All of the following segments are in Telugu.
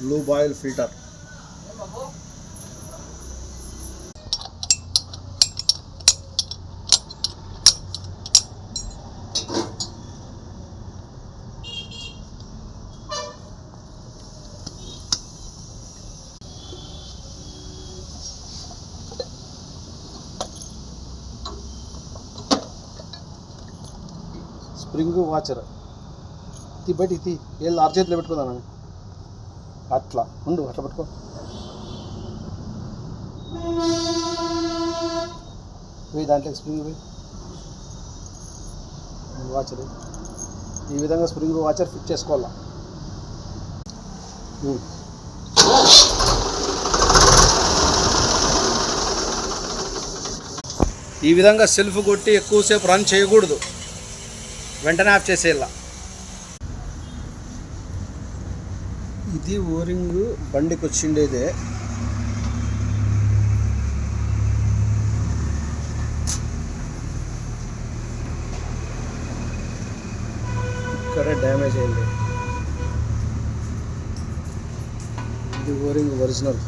blue boil filter spring washer తీ బయటికి తీ ఏళ్ళు అరచేతిలో పెట్టుకుందానని అట్లా. ఉండు అట్లా పట్టుకో. పోయి దాంట్లో స్ప్రింగ్ పోయి. వాచర్ ఈ విధంగా స్ప్రింగ్ వాచర్ ఫిట్ చేసుకోవాలా? ఈ విధంగా సెల్ఫ్ కొట్టి ఎక్కువసేపు రన్ చేయకూడదు. వెంటనే ఆఫ్ చేసేయాల? ఇది ఓరింగ్ బండికి వచ్చిండేదే ఇక్కడ డ్యామేజ్ అయింది. ఇది O ring original.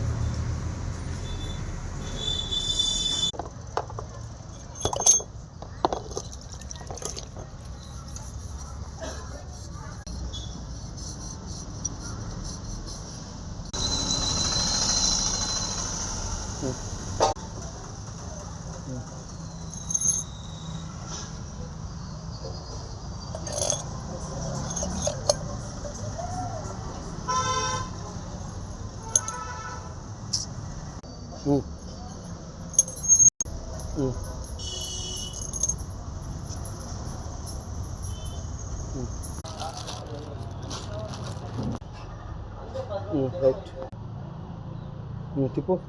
오. 오. 오. 오, right. 오, tipo.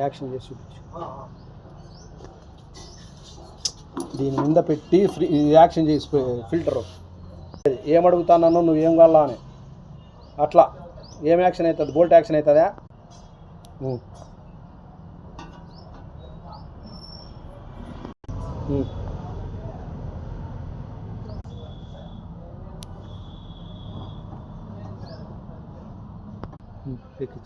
Action చేసి చూపించు. దీని మీద పెట్టి ఫ్రీ యాక్షన్ చేసి ఫిల్టరు. ఏమడుగుతానో అడుగుతానో నువ్వు ఏం కావాలా అని. అట్లా. ఏం యాక్షన్ అవుతుంది? బోల్ట్ యాక్షన్ అవుతుందా? हम्म। हम्म, देखिए।